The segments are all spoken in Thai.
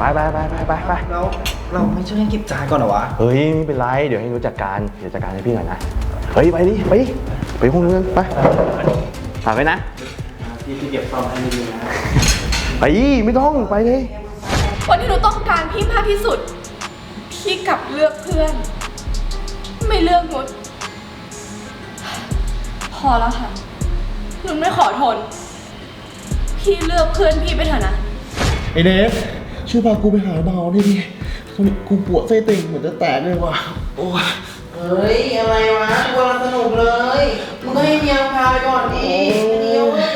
ไปไปไปไปไปไปแล้วเราไม่ช่วยกันเก็บจานก่อนเหรอวะ เฮ้ยไม่เป็นไร เดี๋ยวให้รู้จัดการเดี๋ยวจัดการให้พี่หน่อยนะ เฮ้ยไปดิไปดิไปห้องนู้นกันไปฝากไว้นะพี่ที่เก็บซ่อมให้ดีนะ ไปไม่ต้องไปเลย คนที่หนูต้องการพี่มากที่สุด พี่กลับเลือกเพื่อน ไม่เลือกนุชพอแล้วค่ะหนูไม่ขอทน พี่เลือกเพื่อนพี่ไปเถอะนะไอเดฟ ช่วยพากูไปหาดาวได้ดิตอนนี้กูปวดไส้ติ่งเหมือนจะแตกเลยว่ะ โอ้ยเฮ้ย อะไรวะกำลังสนุกเลย มึงก็ให้เมียพาไปก่อนดิเดียวเว้ย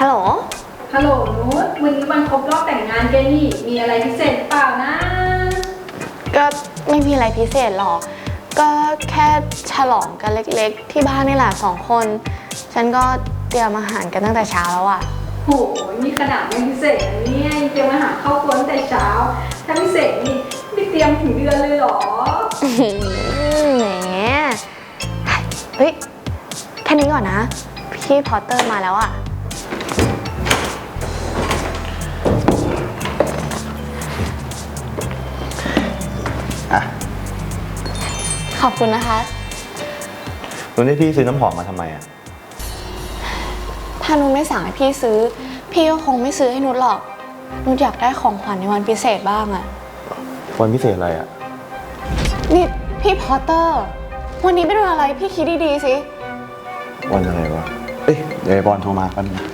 ฮัลโหล ฮัลโหลนุชวันนี้วันครบรอบแต่งงานแกนี่ มีอะไรพิเศษเปล่านะ ก็ไม่มีอะไรพิเศษหรอก ก็แค่ฉลองกันเล็กๆ ที่บ้านนี่แหละสองคน ฉันก็เตรียมอาหารกันตั้งแต่เช้าแล้วอะโหนี่ขนาดไม่พิเศษนะเนี่ยยังเตรียมอาหารเข้าวครัวตั้งแต่เช้า ถ้าพิเศษนี่ไม่เตรียมถึงเดือนเลยเหรออื้อหือแหมเฮ้ยแค่นี้ก่อนนะ พี่พอตเตอร์มาแล้วอะอะ ขอบคุณนะคะตอนนี้พี่ซื้อน้ำหอมมาทำไมอะ ถ้านุชไม่สั่งให้พี่ซื้อ พี่ก็คงไม่ซื้อให้นุชหรอก นุชอยากได้ของขวัญในวันพิเศษบ้างอะวันพิเศษอะไรอะ นี่พี่พอตเตอร์ วันนี้เป็นวันอะไรพี่คิดดีๆสิ วันอะไรวะ เอ้ยเดี๋ยวไอ้บอลโทรมาแป๊บนึงนะ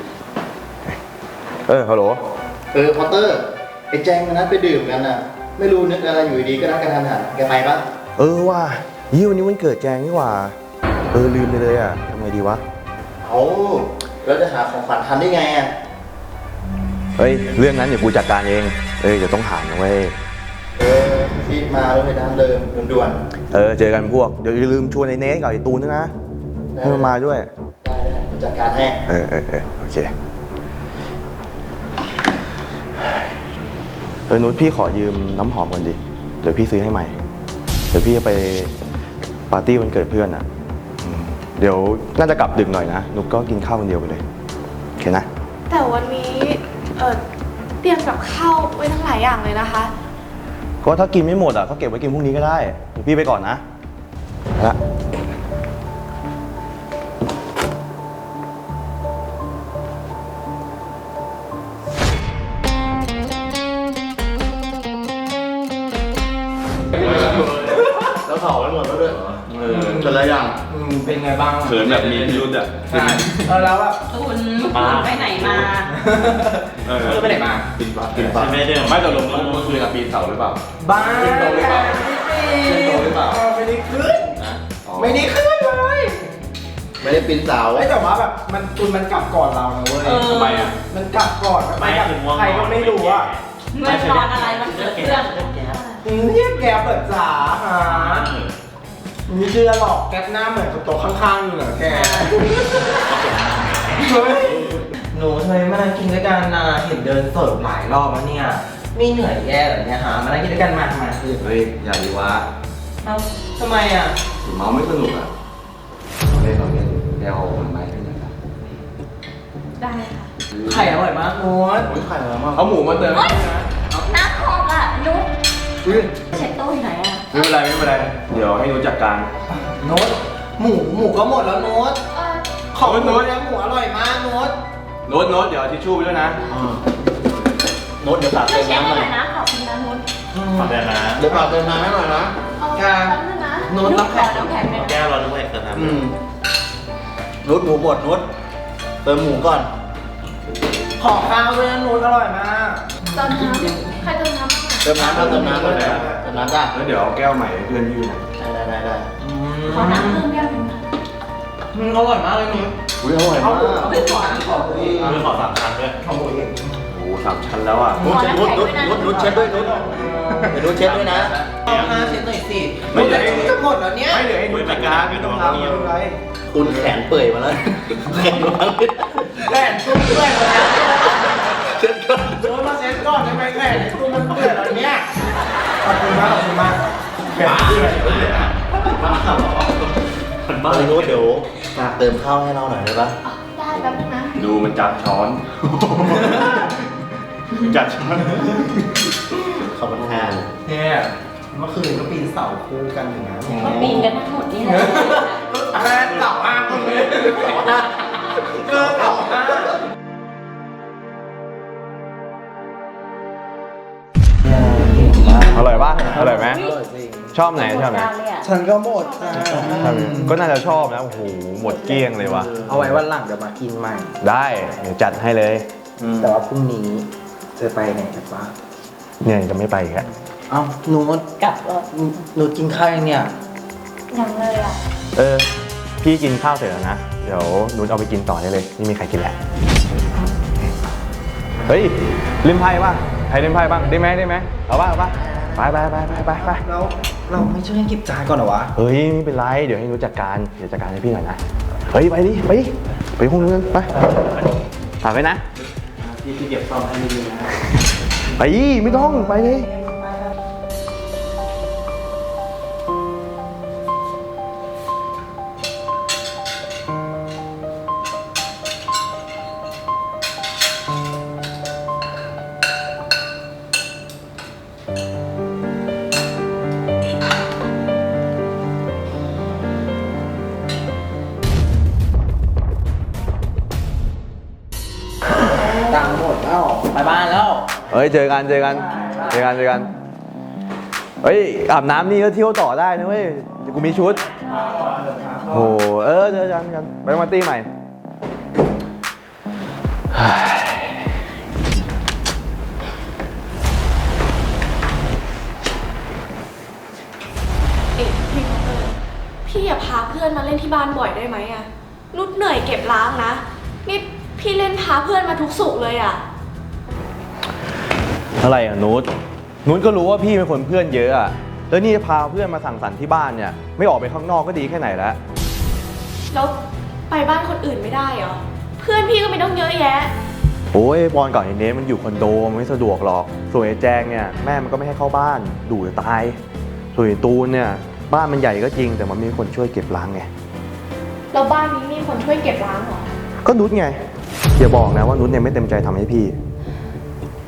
เออฮัลโหล เออพอตเตอร์ไอแจงมันนัดไปดื่มกันอะ ไม่รู้นึกอะไรอยู่ดีๆก็นัดกันทันหันแกไปปะ เออว่ะ ยี่วันนี้วันเกิดแจงนี่หว่า เออลืมไปเลยอะทำไงดีวะเอาแล้วจะหาของขวัญทันได้ไงอะ เฮ้ย เรื่องนั้นเดี๋ยวกูจัดการเอง เอ้ยเดี๋ยวต้องถามนะเว้ย เออพีทมาแล้วไปด้านเดิมด่วนเออเจอกันพวก เดี๋ยวอย่าลืมชวนไอ้เนสกับไอ้ตูนด้วยนะให้มันมาด้วยๆได้ได้จัดการให้ เออเออเออโอเค เออนุชพี่ขอยืมน้ำหอมก่อนดิ เดี๋ยวพี่ซื้อให้ใหม่ เดี๋ยวพี่จะไป ปาร์ตี้วันเกิดเพื่อนอะอืมเดี๋ยวน่าจะกลับดึกหน่อยนะ นุชก็กินข้าวคนเดียวไปเลย โอเคนะ แต่วันนี้เออเตรียมกับข้าวไว้ทั้งหลายอย่างเลยนะคะ ก็ถ้ากินไม่หมดอะก็เก็บไว้กินพรุ่งนี้ก็ได้เดี๋ยวพี่ไปก่อนนะไปละแล้วเผาไปหมดแล้วด้วย แต่ละอย่างเป็นไงบ้างเขินแบบมีพิรุธอะใช่เออแล้วแบบคุณไปไหนมา เออเออไปไหนมากินปลากินปลาไม่ได้ไม่ตกลงเมื่อคืนอะปีนเสาหรือเปล่าบ้าขึ้นโตหรือเปล่าขึ้นโตหรือเปล่าไม่ได้ขึ้นไม่ได้ขึ้นเลยไม่ได้ปีนเสาเฮ้ยแต่ว่าแบบมันตุนมันกลับก่อนเรานะเว้ยทำไมอะมันกลับก่อนมันกลับใครก็ไม่รู้อะเมื่อนอนอะไรมันเกิดเรื่องอืมเรียกแกเปิดจ๋าหา ไม่เชื่อหรอกแก๊ปหน้าเหมือนกับโต๊ะข้างๆอยู่เหรอแกเฮ้ยหนูทำไมมานั่งกินด้วยกันนะเห็นเดินเสิร์ฟหลายรอบแล้วเนี่ยไม่เหนื่อยแย่เหรอเนี่ยฮะมานั่งกินด้วยกันมาทำไมเฮ้ยอย่าดีวะเอ้าทำไมอะเมาไม่สนุกอะเล่นเราเล่นเดี๋ยวเอาไม้ขึ้นนะครับได้ค่ะไข่อร่อยมากโน้ตโอ้ยไข่อะไรมากเอาหมูมาเติมน้ำหอมอะนุ๊กเช็ดโต๊ะอยู่ไหนอะ ไม่เป็นไรไม่เป็นไร เดี๋ยวให้นุชจัดการ โน้ตหมูหมูก็หมดแล้วโน้ตของโน้ตเนี่ยหมูอร่อยมากโน้ตโน้ตโน้ตเดี๋ยวเอาทิชชู่ไปด้วยนะโน้ตเดี๋ยวฝากช่เติวยมเช็ดน้ำหให้น่หอน่อยยนะขอบคุณนะนุ๊กฝากเติมน้ำเดี๋ยวฝากเติมน้ำให้หน่อยนะค่ะแป๊บนึงนะโน้ตน้ำแข็งน้ำแข็งเนี่ยแก้วเราด้วยเติมน้ำอืมนุชหมูบดนุชเติมหมูก่อน ขอข้าวด้วยนะโน้ตอร่อยมาก ตอนน้ำใครเติมน้ำบ้างอะ เติมน้ำครับเติมน้ำเลยเติมน้ำจ้ะแล้วเดี๋ยวเอาแก้วใหม่ให้เพื่อนยืนนะได้ได้ได้ได้ขอน้ำเพิ่มแก้วหนึ่งค่ะอืมอร่อยมากเลยโน้ตอุ้ยอร่อยเอามากเอาไปก่อนขอบคุณเองขอสามชั้นด้วยขอบคุณเองโอ้โหสามชั้นแล้วอะนุชนุชนุชนุชนุชเช็ดด้วยนุชเดี๋ยวนุชเช็ดด้วยนะ เอาห้าเซนหน่อยสิไม่ได้ จะหมดแล้วเนี่ย ไม่เดี๋ยวให้นุชจัดการไม่ต้องทำไม่เป็นไรคุณแขนเปื่อยมาแล้วแขนวางไม่ได้แหวนตุ้มด้วยเหรอเนี่ยเช็ดก่อน โน้ตมาเซ็ตก่อนได้ไหมแหวนตุ้มมันเปื่อยแล้วเนี่ยขอบคุณมากขอบคุณมากบ้ารู้เดี๋ยวฝากเติมข้าวให้เราหน่อยได้ปะได้แป๊บนึงนะ ดูมันจัดช้อนจัดช้อนขอบคุณค่ะเนี่ยเมื่อคืนก็ปีนเสาคู่กันอยู่นะก็ปีนกันทั้งหมดนี่แหละแม่เสาห้างเลยเลิกเสาห้างอร่อย อร่อยไหมชอบไหนชอบไหนฉันก็หมดจ้าชอบไหมก็น่าจะชอบนะโอ้โหหมดเกลี้ยงเลยว่ะเอาไว้วันหลังเดี๋ยวมากินใหม่ ได้เดี๋ยวจัดให้เลยแต่ว่าพรุ่งนี้จะไปไหนกันวะเนี่ยจะไม่ไปอีกแล้วเอ้าหนูกลับก็หนูกินข้าวยังเนี่ยยังเลยอะเออพี่กินข้าวเสร็จแล้วนะ เดี๋ยวนุชเอาไปกินต่อได้เลยไม่มีใครกินแหละเฮ้ยเล่นไพ่ป่ะใครเล่นไพ่บ้างได้ไหมได้ไหมเอาป่ะเอาป่ะ ไปไปไปไปไปไปแล้วเราไม่ช่วยกันเก็บจานก่อนเหรอวะ เฮ้ยไม่เป็นไรเดี๋ยวให้นุชจัดการเดี๋ยวจัดการให้พี่หน่อยนะเฮ้ยไปดิไปดิไปห้องนู้นไปฝากไว้นะพี่ที่เก็บซ่อมให้ดีนะไปไม่ต้องไปเลย ฮ้ยเจอกันเจอกันเจอกันเจอกันเฮ้ยอาบน้ำนี่ก็เที่ยวต่อได้นะเว้ยเดี๋ยวกูมีชุดโหเออเจอกันกันไปมาตี้ใหม่เอ๊ะพี่เอิญพี่อย่าพาเพื่อนมาเล่นที่บ้านบ่อยได้ไหมอะนุชเหนื่อยเก็บล้างนะ นี่พี่เล่นพาเพื่อนมาทุกสุกเลยอะ อะไรอะนุชนุชก็รู้ว่าพี่เป็นคนเพื่อนเยอะอะ แล้วนี่พาเพื่อนมาสั่งสรรค์ที่บ้านเนี่ย ไม่ออกไปข้างนอกก็ดีแค่ไหนแล้ว แล้วไปบ้านคนอื่นไม่ได้เหรอ เพื่อนพี่ก็ไม่ต้องเยอะแยะ โอ้ยบอลก่อนไอ้เนสมันอยู่คอนโดมันไม่สะดวกหรอก ส่วนไอ้แจงเนี่ยแม่มันก็ไม่ให้เข้าบ้านดุจะตาย ส่วนไอ้ตูนเนี่ยบ้านมันใหญ่ก็จริง แต่มันไม่มีคนช่วยเก็บล้างไง แล้วบ้านนี้มีคนช่วยเก็บล้างเหรอ ก็นุชไงอย่าบอกนะว่านุชเนี่ยไม่เต็มใจทำให้พี่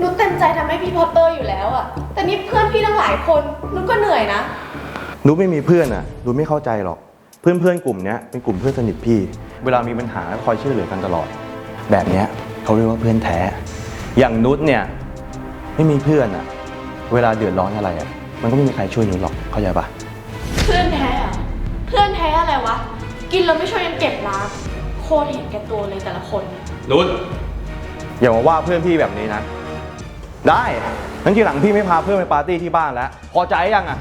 นุชเต็มใจทำให้พี่พอตเตอร์อยู่แล้วอะแต่นี่เพื่อนพี่ตั้งหลายคนนุชก็เหนื่อยนะนุชไม่มีเพื่อนอะนุชไม่เข้าใจหรอก เพื่อนเพื่อนๆกลุ่มเนี้ยเป็นกลุ่มเพื่อนสนิทพี่ เวลามีปัญหาก็คอยช่วยเหลือกันตลอด แบบเนี้ยเขาเรียกว่าเพื่อนแท้ อย่างนุชเนี่ยไม่มีเพื่อนอะ เวลาเดือดร้อนอะไรอะ มันก็ไม่มีใครช่วยนุชหรอก เข้าใจปะเพื่อนแท้อะเพื่อนแท้อะไรวะ กินแล้วไม่ช่วยกันเก็บล้างโคตรเห็นแก่ตัวเลยแต่ละคน นุชอย่ามาว่าเพื่อนพี่แบบนี้นะ ได้งั้นทีหลังพี่ไม่พาเพื่อนไปปาร์ตี้ที่บ้านแล้ว พอใจยังอะ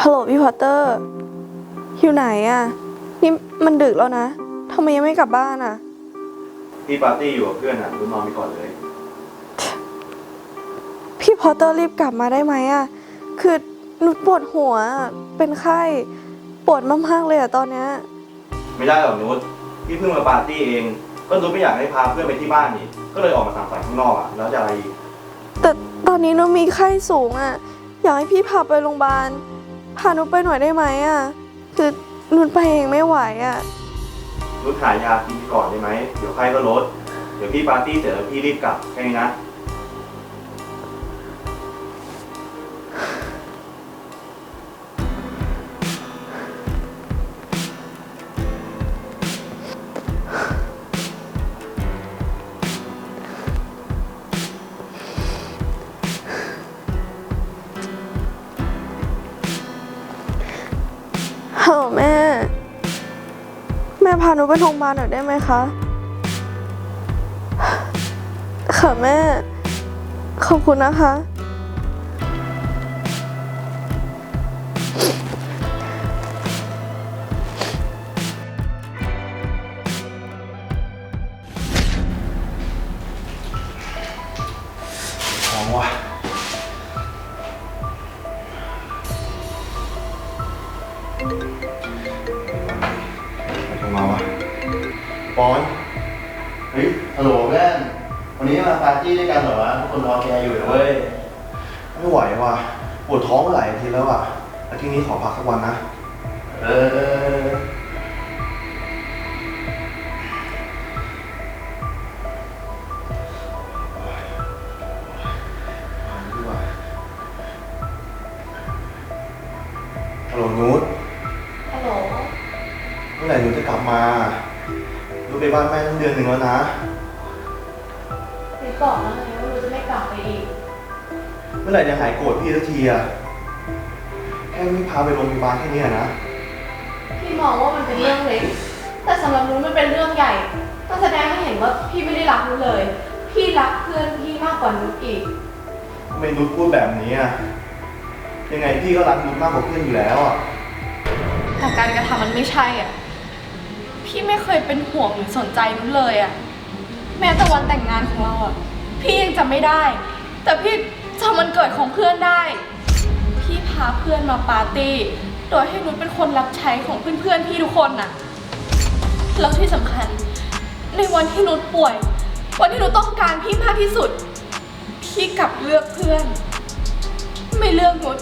ฮัลโหลพี่พอตเตอร์ อยู่ไหนอะ นี่มันดึกแล้วนะทำไมยังไม่กลับบ้านอะพี่ปาร์ตี้อยู่กับเพื่อนอะนุชนอนไปก่อนเลย พี่พอตเตอร์รีบกลับมาได้ไหมอะคือหนุปวดหัวอะเป็นไข้ ปวดมากๆเลยอะตอนเนี้ย ไม่ได้หรอกนุชพี่เพิ่งมาปาร์ตี้เอง ก็นุชไม่อยากให้พาเพื่อนไปที่บ้านนี่ ก็เลยออกมาสังสรรค์ข้างนอกอะ แล้วจะอะไรอีกแต่ตอนนี้หนุมีไข้สูงอะอยากให้พี่พาไปโรงพยาบาล พาหนุไปหน่อยได้ไหมอะคือ หนุไปเองไม่ไหวอะนุชหายากินก่อนได้ไหม เดี๋ยวไข้ก็ลด เดี๋ยวพี่ปาร์ตี้เสร็จแล้วพี่รีบกลับแค่นี้นะ ฮัลโหลแม่แม่พาหนูไปโรงพยาบาลหน่อยได้ไหมคะ ค่ะแม่ ขอบคุณนะคะว่ะาปาร์ตี้ด้วยกันเหรอวะทุกคนรอแกอยู่นะเว้ย ไม่ไหวว่ะ ปวดท้องมาหลายอาทิตย์แล้วอะ อาทิตย์นี้ขอพักสักวันนะ เออเออเออดีกว่าฮัลโหลนูตฮัลโหลเมื่อไหร่หนูจะกลับมาหนูไปบ้านแม่ตั้งเดือนหนึ่งแล้วนะนิด บอกแล้วไงว่าหนูจะไม่กลับไปอีก เมื่อไหร่จะหายโกรธพี่สักทีอะแค่ไม่พาไปโรงพยาบาลแค่เนี้ยนะ พี่มองว่ามันเป็นเรื่องเล็ก แต่สำหรับนุ้นมันเป็นเรื่องใหญ่ก็แสดงให้เห็นว่าพี่ไม่ได้รักนุ้นเลย พี่รักเพื่อนพี่มากกว่านุ้นอีก ทำไมนุชพูดแบบนี้อะยังไงพี่ก็รักนุชมากกว่าเพื่อนอยู่แล้วอะแต่การกระทำมันไม่ใช่อะ พี่ไม่เคยเป็นห่วงหรือสนใจนุ้นเลยอะ แม้แต่วันแต่งงานของเราอะ พี่ยังจำไม่ได้ แต่พี่จำวันเกิดของเพื่อนได้ พี่พาเพื่อนมาปาร์ตี้ โดยให้นุ้นเป็นคนรับใช้ของเพื่อนๆพี่ทุกคนน่ะ แล้วที่สำคัญ ในวันที่นุชป่วย วันที่นุชต้องการพี่มากที่สุด พี่กลับเลือกเพื่อน ไม่เลือกนุช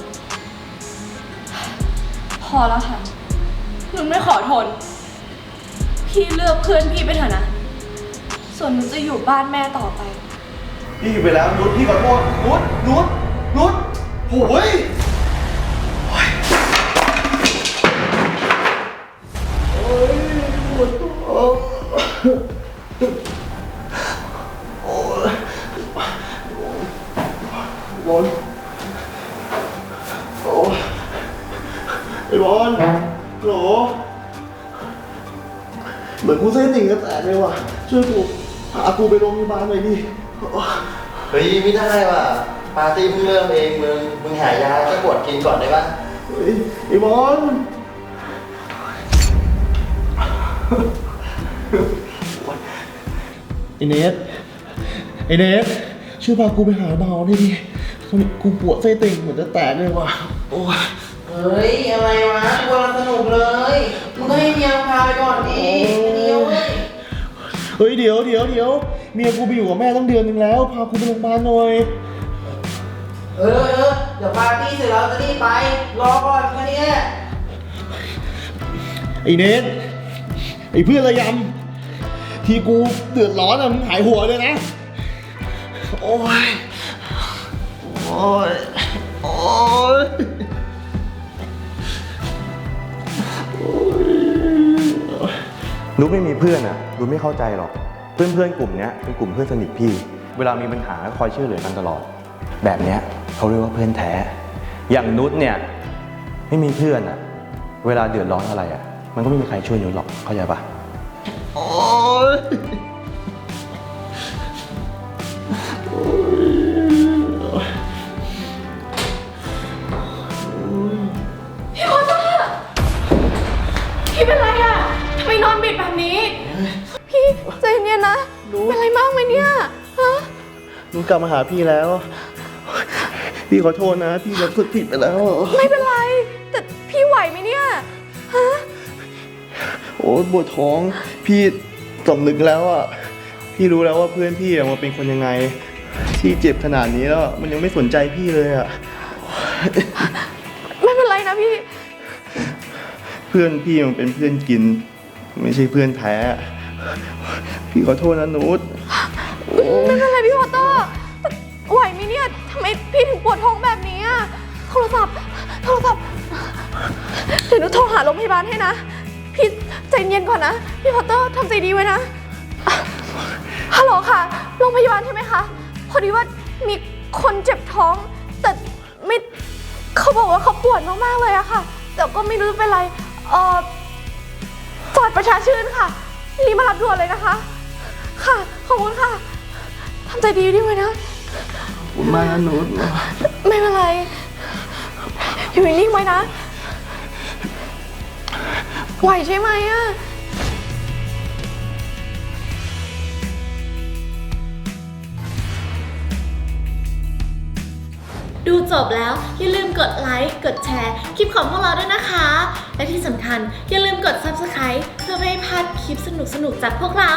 พอแล้วค่ะหนูไม่ขอทน พี่เลือกเพื่อนพี่ไปเถอะนะ ส่วนหนูจะอยู่บ้านแม่ต่อไป พี่ไปแล้วนุชพี่ขอโทษนุชนุชนุชโอ้ยโอ้ยปวดท้องโอ้ยบอลโอ้ยไอ้บอลโหลเหมือนกูเส้นติ่งก็แตกเลยว่ะช่วยกูพากูไปโรงพยาบาลหน่อยดิ ฮ้ยไม่ได้ว่ะปาร์ตี้เพิ่งเริ่มเองมึงมึงหายาแก้ปวดกินก่อนได้ปะเฮ้ยไอ้บอลไอ้เนทไอ้เนทช่วยพากูไปหาดาวได้ดิตอนนี้กูปวดไส้ติ่งเหมือนจะแตกเลยว่ะโอ้ยเฮ้ย อะไรวะกำลังสนุกเลย มึงก็ให้เมียพาไปก่อนดิเดียวเว้ยเฮ้ยเดี๋ยวเดี๋ยวเดี๋ยว เมียกูไปอยู่กับแม่ตั้งเดือนหนึงแล้ว พากูไปโรงพยาบาลหน่อย เออเออเดี๋ยวปาร์ตี้เสร็จแล้วจะรีบไป รอก่อนแค่นี้แหละไอ้เนทไอ้เพื่อนระยำที่กูเดือดร้อนอะมึงหายหัวเลยนะ โอ้ย โอ้ย โอ้ยนุ๊กไม่มีเพื่อนอะนุ๊กไม่เข้าใจหรอก เพื่อนเพื่อนๆกลุ่มนี้เป็นกลุ่มเพื่อนสนิทพี่ เวลามีปัญหาก็คอยช่วยเหลือกันตลอด แบบนี้เขาเรียกว่าเพื่อนแท้ อย่างนุชเนี่ยไม่มีเพื่อนอะเวลาเดือดร้อนอะไรอะมันก็ไม่มีใครช่วยนุชหรอกเข้าใจปะโอ้ เป็นไรมากไหมเนี่ยฮะนุชกลับมาหาพี่แล้ว พี่ขอโทษนะ พี่รับสึกผิดไปแล้ว ไม่เป็นไร แต่พี่ไหวไหมเนี่ยฮะโอ้ยปวดท้อง พี่สำนึกแล้วอะ พี่รู้แล้วว่าเพื่อนพี่อะมันเป็นคนยังไง ที่เจ็บขนาดนี้แล้ว มันยังไม่สนใจพี่เลยอะ ไม่เป็นไรนะพี่ เพื่อนพี่มันเป็นเพื่อนกิน ไม่ใช่เพื่อนแท้ พี่ขอโทษนะนุชไม่เป็นไรพี่พอเตอร์ไหวไหมเนี่ยทำไมพี่ถึงปวดท้องแบบนี้อะโทรศัพท์ โทรศัพท์ เดี๋ยวนูโทรหาโรงพยาบาลให้นะ พี่ใจเย็นก่อนนะ พี่พอตเตอร์ทำใจดีไว้นะอะฮัลโหลค่ะ โรงพยาบาลใช่ไหมคะ พอดีว่ามีคนเจ็บท้อง แต่ไม่เขาบอกว่าเขาปวดมากๆเลยอะค่ะ แต่ก็ไม่รู้เป็นไร เอ่อจอดประชาชื่นค่ะ รีบมารับด่วนเลยนะคะ ค่ะ ขอบคุณค่ะทำใจดีดีไว้นะขอบคุณมากนะนุชไม่เป็นไร อยู่นิ่งๆไว้นะ ไหวใช่ไหมอะดูจบแล้ว อย่าลืมกดไลค์ กดแชร์ คลิปของพวกเราด้วยนะคะ และที่สำคัญอย่าลืมกด Subscribe เพื่อไม่ให้พลาดคลิปสนุกๆ จากพวกเรา